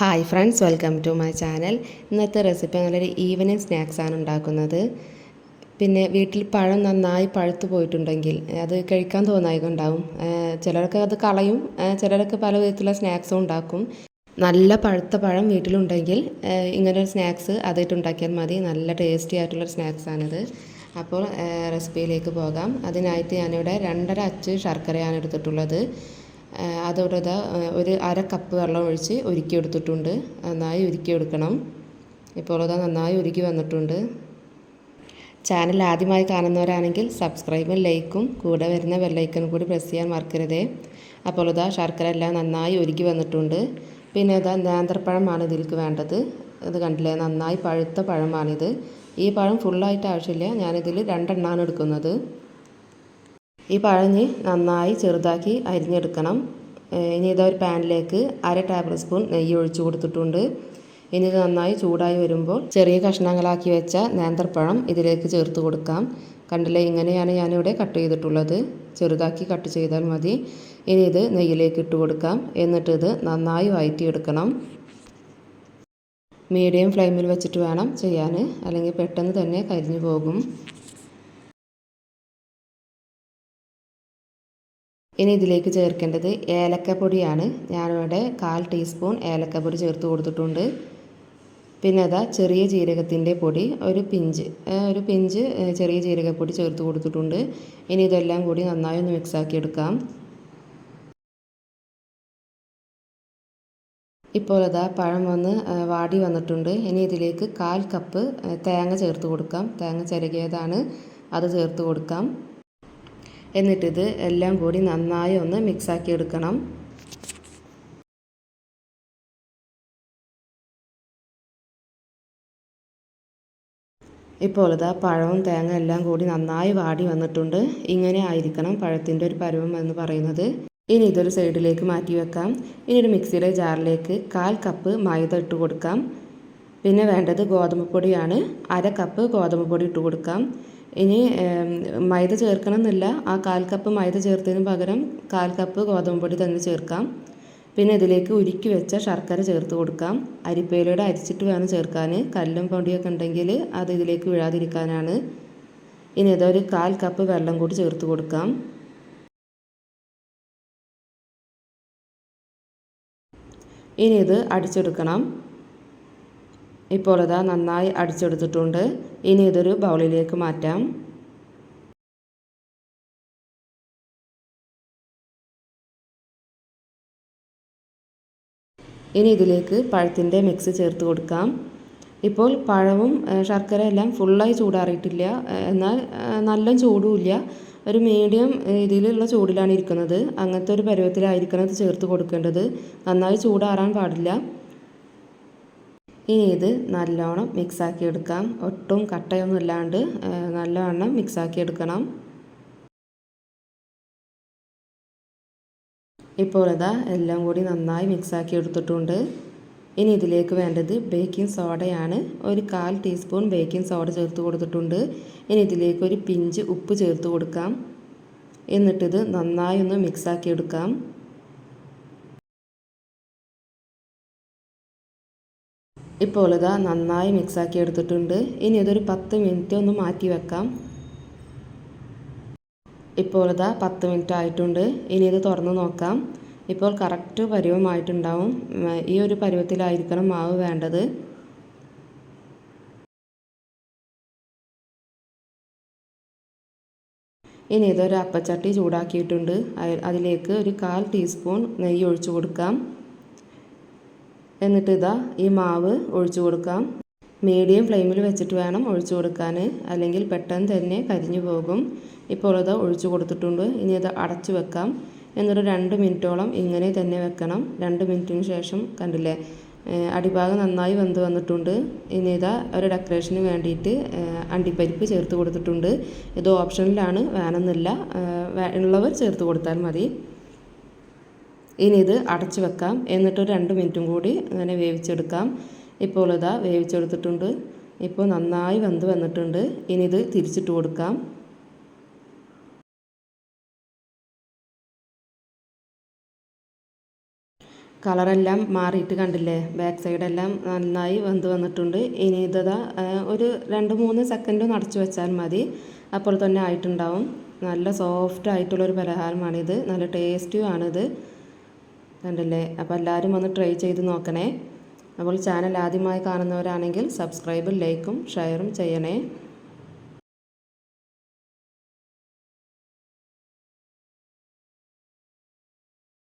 Hi friends welcome to my channel ഇന്നത്തെ recipe നല്ലൊരു evening സ്നാക്സാണ് ഉണ്ടാക്കുന്നത്. പിന്നെ വീട്ടിൽ പഴം നന്നായി പഴുത്തു പോയിട്ടുണ്ടെങ്കിൽ അത് കഴിക്കാൻ തോന്നായിക്കൊണ്ടാവും ചിലരൊക്കെ അത് കളയും. ചിലരൊക്കെ പല വിധത്തിലുള്ള സ്നാക്സും ഉണ്ടാക്കും. നല്ല പഴുത്ത പഴം വീട്ടിലുണ്ടെങ്കിൽ ഇങ്ങനൊരു സ്നാക്സ് അതായിട്ട് ഉണ്ടാക്കിയാൽ മതി. നല്ല ടേസ്റ്റി ആയിട്ടുള്ളൊരു സ്നാക്സാണിത് അപ്പോൾ റെസിപ്പിയിലേക്ക് പോകാം. അതിനായിട്ട് ഞാനിവിടെ രണ്ടര അച്ച് ശർക്കരയാണ് എടുത്തിട്ടുള്ളത്. അതോടെ ഒരു അര കപ്പ് വെള്ളം ഒഴിച്ച് ഉരുക്കി എടുത്തിട്ടുണ്ട്. നന്നായി ഉരുക്കി എടുക്കണം. ഇപ്പോൾ അത് നന്നായി ഉരുക്കി വന്നിട്ടുണ്ട്. ചാനൽ ആദ്യമായി കാണുന്നവരാണെങ്കിൽ സബ്സ്ക്രൈബും ലൈക്കും കൂടെ വരുന്ന ബെല്ലൈക്കനും കൂടി പ്രസ് ചെയ്യാൻ മറക്കരുതേ. അപ്പോൾ ഇതാ ശർക്കര എല്ലാം നന്നായി ഒരുക്കി വന്നിട്ടുണ്ട്. പിന്നെ ഇതാ നേന്ത്രപ്പഴമാണ് ഇതിലേക്ക് വേണ്ടത്. ഇത് കണ്ടില്ലേ? നന്നായി പഴുത്ത പഴമാണിത്. ഈ പഴം ഫുള്ളായിട്ട് ആവശ്യമില്ല. ഞാനിതിൽ രണ്ടെണ്ണമാണ് എടുക്കുന്നത്. ഈ പഴഞ്ഞ് നന്നായി ചെറുതാക്കി അരിഞ്ഞെടുക്കണം. ഇനി ഇതൊരു പാനിലേക്ക് അര ടേബിൾ സ്പൂൺ നെയ്യ് ഒഴിച്ചു കൊടുത്തിട്ടുണ്ട്. ഇനി ഇത് നന്നായി ചൂടായി വരുമ്പോൾ ചെറിയ കഷ്ണങ്ങളാക്കി വെച്ച നേന്ത്രപ്പഴം ഇതിലേക്ക് ചേർത്ത് കൊടുക്കാം. കണ്ടില്ലേ ഇങ്ങനെയാണ് ഞാനിവിടെ കട്ട് ചെയ്തിട്ടുള്ളത്. ചെറുതാക്കി കട്ട് ചെയ്താൽ മതി. ഇനി ഇത് നെയ്യിലേക്ക് ഇട്ട് കൊടുക്കാം. എന്നിട്ട് ഇത് നന്നായി വഴറ്റിയെടുക്കണം മീഡിയം ഫ്ലെയിമിൽ വെച്ചിട്ട് വേണം ചെയ്യാൻ. അല്ലെങ്കിൽ പെട്ടെന്ന് തന്നെ കരിഞ്ഞു പോകും. ഇനി ഇതിലേക്ക് ചേർക്കേണ്ടത് ഏലക്കപ്പൊടിയാണ്. ഞാനിവിടെ കാൽ ടീസ്പൂൺ ഏലക്കപ്പൊടി ചേർത്ത് കൊടുത്തിട്ടുണ്ട്. പിന്നെ അതാ ചെറിയ ജീരകത്തിന്റെ പൊടി ഒരു പിഞ്ച് ഒരു പിഞ്ച് ചെറിയ ജീരകപ്പൊടി ചേർത്ത് കൊടുത്തിട്ടുണ്ട്. ഇനി ഇതെല്ലാം കൂടി നന്നായി ഒന്ന് മിക്സാക്കി എടുക്കാം. ഇപ്പോൾ അതാ പഴം വന്ന് വാടി വന്നിട്ടുണ്ട്. ഇനി ഇതിലേക്ക് കാൽ കപ്പ് തേങ്ങ ചേർത്ത് കൊടുക്കാം. തേങ്ങ ചിരകിയതാണ്. അത് ചേർത്ത് കൊടുക്കാം. എന്നിട്ടിത് എല്ലാം കൂടി നന്നായി ഒന്ന് മിക്സാക്കി എടുക്കണം. ഇപ്പോൾ ഇതാ പഴവും തേങ്ങ എല്ലാം കൂടി നന്നായി വാടി വന്നിട്ടുണ്ട്. ഇങ്ങനെ ആയിരിക്കണം പഴത്തിന്റെ ഒരു പരുവം എന്ന് പറയുന്നത്. ഇനി ഇതൊരു സൈഡിലേക്ക് മാറ്റി വെക്കാം. ഇനി ഒരു മിക്സിയുടെ ജാറിലേക്ക് കാൽ കപ്പ് മൈദ ഇട്ട് കൊടുക്കാം. പിന്നെ വേണ്ടത് ഗോതമ്പ് പൊടിയാണ്. അര കപ്പ് ഗോതമ്പ് പൊടി ഇട്ട് കൊടുക്കാം. ഇനി മൈദ ചേർക്കണം എന്നില്ല ആ കാൽ കപ്പ് മൈദ ചേർത്തതിന് പകരം കാൽ കപ്പ് ഗോതമ്പ് പൊടി തന്നെ ചേർക്കാം. പിന്നെ ഇതിലേക്ക് ഉരുക്കി വെച്ച ശർക്കര ചേർത്ത് കൊടുക്കാം. അരിപ്പയിലൂടെ അരിച്ചിട്ട് വേണം ചേർക്കാൻ. കല്ലും പൊടിയൊക്കെ ഉണ്ടെങ്കിൽ അത് ഇതിലേക്ക് വീഴാതിരിക്കാനാണ്. ഇനി ഇതൊരു കാൽ കപ്പ് വെള്ളം കൂടി ചേർത്ത് കൊടുക്കാം. ഇനി ഇത് അടിച്ചെടുക്കണം. ഇപ്പോൾ ഇതാ നന്നായി അടിച്ചെടുത്തിട്ടുണ്ട്. ഇനി ഇതൊരു ബൗളിലേക്ക് മാറ്റാം. ഇനി ഇതിലേക്ക് പഴത്തിന്റെ മിക്സ് ചേർത്ത് കൊടുക്കാം. ഇപ്പോൾ പഴവും ശർക്കര എല്ലാം ഫുള്ളായി ചൂടാറിയിട്ടില്ല. എന്നാൽ നല്ല ചൂടുമില്ല. ഒരു മീഡിയം ഇതിലുള്ള ചൂടിലാണ് ഇരിക്കുന്നത്. അങ്ങനത്തെ ഒരു പരുവത്തിലായിരിക്കണം ഇത് ചേർത്ത് കൊടുക്കേണ്ടത്. നന്നായി ചൂടാറാൻ പാടില്ല. ഇനി ഇത് നല്ലോണം മിക്സാക്കി എടുക്കാം? ഒട്ടും കട്ടയൊന്നും ഇല്ലാണ്ട് നല്ലവണ്ണം മിക്സാക്കി എടുക്കണം. ഇപ്പോൾ ഇതാ എല്ലാം കൂടി നന്നായി മിക്സാക്കി എടുത്തിട്ടുണ്ട്. ഇനി ഇതിലേക്ക് വേണ്ടത് ബേക്കിംഗ് സോഡയാണ് ഒരു കാൽ ടീസ്പൂൺ ബേക്കിംഗ് സോഡ ചേർത്ത് കൊടുത്തിട്ടുണ്ട്. ഇനി ഇതിലേക്ക് ഒരു പിഞ്ച് ഉപ്പ് ചേർത്ത് കൊടുക്കാം. എന്നിട്ടിത് നന്നായി ഒന്ന് മിക്സാക്കി എടുക്കാം. ഇപ്പോൾ ഇതാ നന്നായി മിക്സാക്കി എടുത്തിട്ടുണ്ട് ഇനി ഇതൊരു പത്ത് മിനിറ്റ് ഒന്ന് മാറ്റി വെക്കാം. ഇപ്പോൾ ഇതാ പത്ത് മിനിറ്റ് ആയിട്ടുണ്ട്. ഇനി ഇത് തുറന്ന് നോക്കാം. ഇപ്പോൾ കറക്റ്റ് പരുവമായിട്ടുണ്ടാവും. ഈ ഒരു പരുവത്തിലായിരിക്കണം മാവ് വേണ്ടത്. ഇനി ഇതൊരു അപ്പച്ചട്ടി ചൂടാക്കിയിട്ടുണ്ട്. അതിലേക്ക് ഒരു കാൽ ടീസ്പൂൺ നെയ്യ് ഒഴിച്ചു കൊടുക്കാം. എന്നിട്ട് ഇതാ ഈ മാവ് ഒഴിച്ചു കൊടുക്കാം. മീഡിയം ഫ്ലെയിമിൽ വെച്ചിട്ട് വേണം ഒഴിച്ചു കൊടുക്കാൻ. അല്ലെങ്കിൽ പെട്ടെന്ന് തന്നെ കരിഞ്ഞു പോകും. ഇപ്പോൾ ഇത് ഒഴിച്ചു കൊടുത്തിട്ടുണ്ട്. ഇനി ഇത് അടച്ചു വെക്കാം. എന്നിട്ട് രണ്ട് മിനിറ്റോളം ഇങ്ങനെ തന്നെ വെക്കണം. രണ്ട് മിനിറ്റിന് ശേഷം കണ്ടില്ലേ അടിഭാഗം നന്നായി വെന്ത് വന്നിട്ടുണ്ട്. ഇനി ഇതാ ഒരു ഡെക്കറേഷന് വേണ്ടിയിട്ട് അണ്ടിപ്പരിപ്പ് ചേർത്ത് കൊടുത്തിട്ടുണ്ട്. ഇത് ഓപ്ഷനിലാണ് വേണമെന്നില്ല. ഉള്ളവർ ചേർത്ത് കൊടുത്താൽ മതി. ഇനി ഇത് അടച്ചു വെക്കാം. എന്നിട്ട് രണ്ട് മിനിറ്റും കൂടി അങ്ങനെ വേവിച്ചെടുക്കാം. ഇപ്പോൾ ഇതാ വേവിച്ചെടുത്തിട്ടുണ്ട്. ഇപ്പോൾ നന്നായി വെന്ത് വന്നിട്ടുണ്ട്. ഇനി ഇത് തിരിച്ചിട്ട് കൊടുക്കാം. കളറെല്ലാം മാറിയിട്ട് കണ്ടില്ലേ? ബാക്ക് സൈഡെല്ലാം നന്നായി വെന്ത് വന്നിട്ടുണ്ട്. ഇനി ഇതാ ഒരു രണ്ട് മൂന്ന് സെക്കൻഡ് അടച്ചു വെച്ചാൽ മതി. അപ്പോൾ തന്നെ ആയിട്ടുണ്ടാവും. നല്ല സോഫ്റ്റ് ആയിട്ടുള്ളൊരു പലഹാരമാണിത്. നല്ല ടേസ്റ്റും ആണിത്. കണ്ടില്ലേ അപ്പോൾ എല്ലാവരും ഒന്ന് ട്രൈ ചെയ്ത് നോക്കണേ. അപ്പോൾ ചാനൽ ആദ്യമായി കാണുന്നവരാണെങ്കിൽ സബ്സ്ക്രൈബും ലൈക്കും ഷെയറും ചെയ്യണേ.